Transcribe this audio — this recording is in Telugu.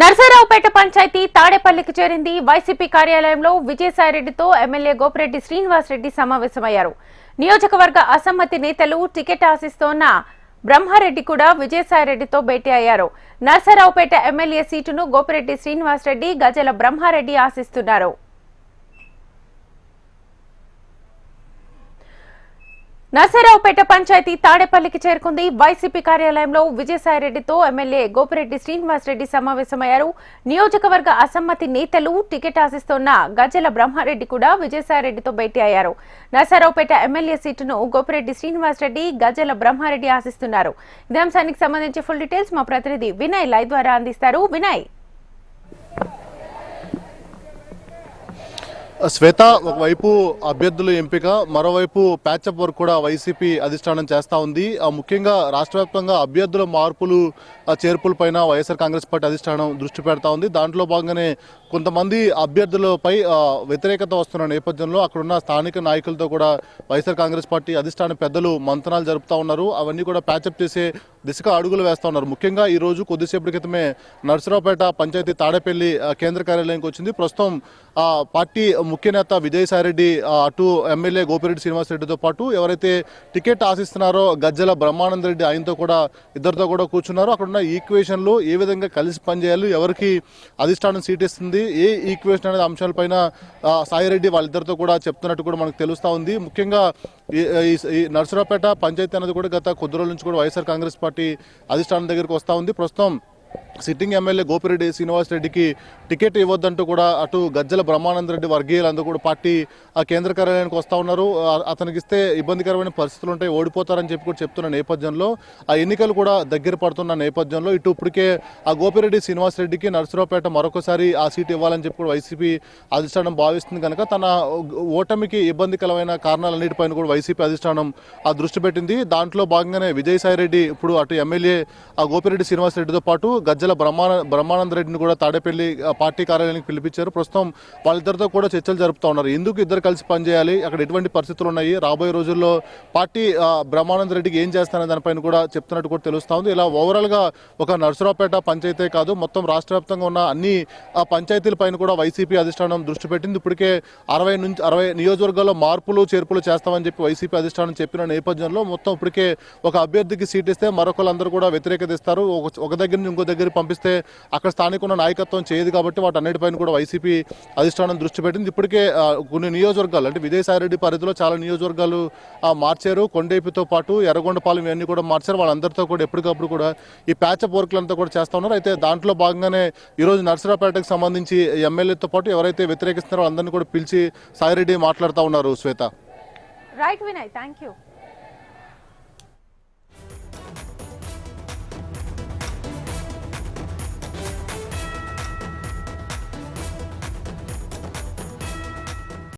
నర్సరావుపేట పంచాయతీ తాడేపల్లికి చేరింది. వైసీపీ కార్యాలయంలో విజయసాయిరెడ్డితో ఎమ్మెల్యే గోపిరెడ్డి శ్రీనివాస్ రెడ్డి సమావేశమయ్యారు. నియోజకవర్గ అసమ్మతి నేతలు టికెట్ ఆశిస్తోన్న బ్రహ్మారెడ్డి కూడా విజయసాయిరెడ్డితో భేటీ అయ్యారు. నర్సరావుపేట ఎమ్మెల్యే సీటును గోపిరెడ్డి శ్రీనివాస్ రెడ్డి గజల బ్రహ్మారెడ్డి ఆశిస్తున్నారు. నర్సరావుపేట పంచాయతీ తాడేపల్లికి చేరుకుంది. వైసీపీ కార్యాలయంలో విజయసాయిరెడ్డితో ఎమ్మెల్యే గోపిరెడ్డి శ్రీనివాస్ రెడ్డి సమావేశమయ్యారు. నియోజకవర్గ అసమ్మతి నేతలు టికెట్ ఆశిస్తోన్న గజల బ్రహ్మారెడ్డి కూడా విజయసాయిరెడ్డితో భేటీ అయ్యారు. నర్సరావుపేట ఎమ్మెల్యే సీటును గోపిరెడ్డి శ్రీనివాస్ రెడ్డి గజల బ్రహ్మారెడ్డి ఆశిస్తున్నారు. ఇదే అంశానికి సంబంధించి ఫుల్ డీటెయిల్స్ మా ప్రతినిధి వినయ్ లైవ్ ద్వారా అందిస్తారు. వినయ్ శ్వేత ఒకవైపు అభ్యర్థుల ఎంపిక మరోవైపు ప్యాచప్ వర్క్ కూడా వైసీపీ అధిష్టానం చేస్తూ ఉంది. ముఖ్యంగా రాష్ట్ర వ్యాప్తంగా అభ్యర్థుల మార్పులు చేర్పులపైన వైఎస్ఆర్ కాంగ్రెస్ పార్టీ అధిష్టానం దృష్టి పెడతా ఉంది. దాంట్లో భాగంగానే కొంతమంది అభ్యర్థులపై వ్యతిరేకత వస్తున్న నేపథ్యంలో అక్కడున్న స్థానిక నాయకులతో కూడా వైఎస్ఆర్ కాంగ్రెస్ పార్టీ అధిష్టాన పెద్దలు మంతనాలు జరుపుతా ఉన్నారు. అవన్నీ కూడా ప్యాచప్ చేసే దిశగా అడుగులు వేస్తూ ఉన్నారు. ముఖ్యంగా ఈ రోజు కొద్దిసేపటి క్రితమే నర్సరావుపేట పంచాయతీ తాడేపల్లి కేంద్ర కార్యాలయానికి వచ్చింది. ప్రస్తుతం ఆ, పార్టీ ముఖ్య నేత విజయసాయిరెడ్డి అటు ఎమ్మెల్యే గోపిరెడ్డి శ్రీనివాసరెడ్డితో పాటు ఎవరైతే టికెట్ ఆశిస్తున్నారో గజ్జల బ్రహ్మానంద రెడ్డి ఆయనతో కూడా ఇద్దరితో కూడా కూర్చున్నారు అక్కడ ఉన్న ఈక్వేషన్లు ఏ విధంగా కలిసి పనిచేయాలి ఎవరికి అధిష్టానం సీట్ ఇస్తుంది ఏ ఈక్వేషన్ అనేది అంశాలపైన సాయిరెడ్డి వాళ్ళిద్దరితో కూడా చెప్తున్నట్టు కూడా మనకు తెలుస్తూ ఉంది. ముఖ్యంగా ఈ- ఈ- ఈ నర్సరావుపేట పంచాయతీ అనేది కూడా గత కొద్ది రోజుల నుంచి కూడా వైఎస్ఆర్ కాంగ్రెస్ పార్టీ అధిష్టానం దగ్గరికి వస్తూ ఉంది. ప్రస్తుతం సిట్టింగ్ ఎమ్మెల్యే గోపిరెడ్డి శ్రీనివాస్ రెడ్డికి టికెట్ ఇవ్వద్దంటూ కూడా అటు గజ్జల బ్రహ్మానంద రెడ్డి వర్గీయులందరూ కూడా పార్టీ ఆ కేంద్ర కార్యాలయానికి వస్తూ ఉన్నారు. అతనికి ఇస్తే ఇబ్బందికరమైన పరిస్థితులు ఉంటాయి ఓడిపోతారని చెప్పి కూడా చెప్తున్న నేపథ్యంలో ఆ ఎన్నికలు కూడా దగ్గర పడుతున్న నేపథ్యంలో ఇటు ఇప్పటికే ఆ గోపిరెడ్డి శ్రీనివాస్ రెడ్డికి నర్సరావుపేట మరొకసారి ఆ సీట్ ఇవ్వాలని చెప్పి కూడా వైసీపీ అధిష్టానం భావిస్తుంది కనుక తన ఓటమికి ఇబ్బందికరమైన కారణాలన్నిటిపైన కూడా వైసీపీ అధిష్టానం ఆ దృష్టి పెట్టింది. దాంట్లో భాగంగానే విజయసాయి రెడ్డి ఇప్పుడు అటు ఎమ్మెల్యే ఆ గోపిరెడ్డి శ్రీనివాస రెడ్డితో పాటు గజ్జల బ్రహ్మాన బ్రహ్మానంద రెడ్డిని కూడా తాడేపల్లి పార్టీ కార్యాలయానికి పిలిపించారు. ప్రస్తుతం వాళ్ళిద్దరితో కూడా చర్చలు జరుపుతూ ఉన్నారు. ఎందుకు ఇద్దరు కలిసి పనిచేయాలి? అక్కడ ఎటువంటి పరిస్థితులు ఉన్నాయి? రాబోయే రోజుల్లో పార్టీ బ్రహ్మానంద రెడ్డికి ఏం చేస్తారనే దానిపైన కూడా చెప్తున్నట్టు కూడా తెలుస్తూ ఉంది. ఇలా ఓవరాల్గా ఒక నర్సరావుపేట పంచాయతీ కాదు మొత్తం రాష్ట్ర వ్యాప్తంగా ఉన్న అన్ని ఆ, కూడా వైసీపీ అధిష్టానం దృష్టి పెట్టింది. ఇప్పటికే అరవై నుంచి అరవై నియోజకవర్గాల్లో మార్పులు చేర్పులు చేస్తామని చెప్పి వైసీపీ అధిష్టానం చెప్పిన నేపథ్యంలో మొత్తం ఇప్పటికే ఒక అభ్యర్థికి సీట్ ఇస్తే మరొకళ్ళందరూ కూడా వ్యతిరేకత ఇస్తారు. ఒక- ఒక దగ్గర నుంచి ఇంకో దగ్గర పంపిస్తే అక్కడ స్థానిక ఉన్న నాయకత్వం చేయదు కాబట్టి వాటన్నిటిపైన కూడా వైసీపీ అధిష్టానం దృష్టి పెట్టింది. ఇప్పటికే కొన్ని నియోజకవర్గాలు అంటే విజయసాయిరెడ్డి పరిధిలో చాలా నియోజకవర్గాలు మార్చారు. కొండేపితో పాటు ఎర్రగొండపాలెం ఇవన్నీ కూడా మార్చారు. వాళ్ళందరితో కూడా ఎప్పటికప్పుడు కూడా ఈ ప్యాచప్ వర్క్లంతా కూడా చేస్తూ ఉన్నారు. అయితే దాంట్లో భాగంగానే ఈరోజు నర్సరాపేటకు సంబంధించి ఎమ్మెల్యేతో పాటు ఎవరైతే వ్యతిరేకిస్తున్నారో అందరినీ కూడా పిలిచి సాయిరెడ్డి మాట్లాడుతూ ఉన్నారు Shweta. Right Vinay thank you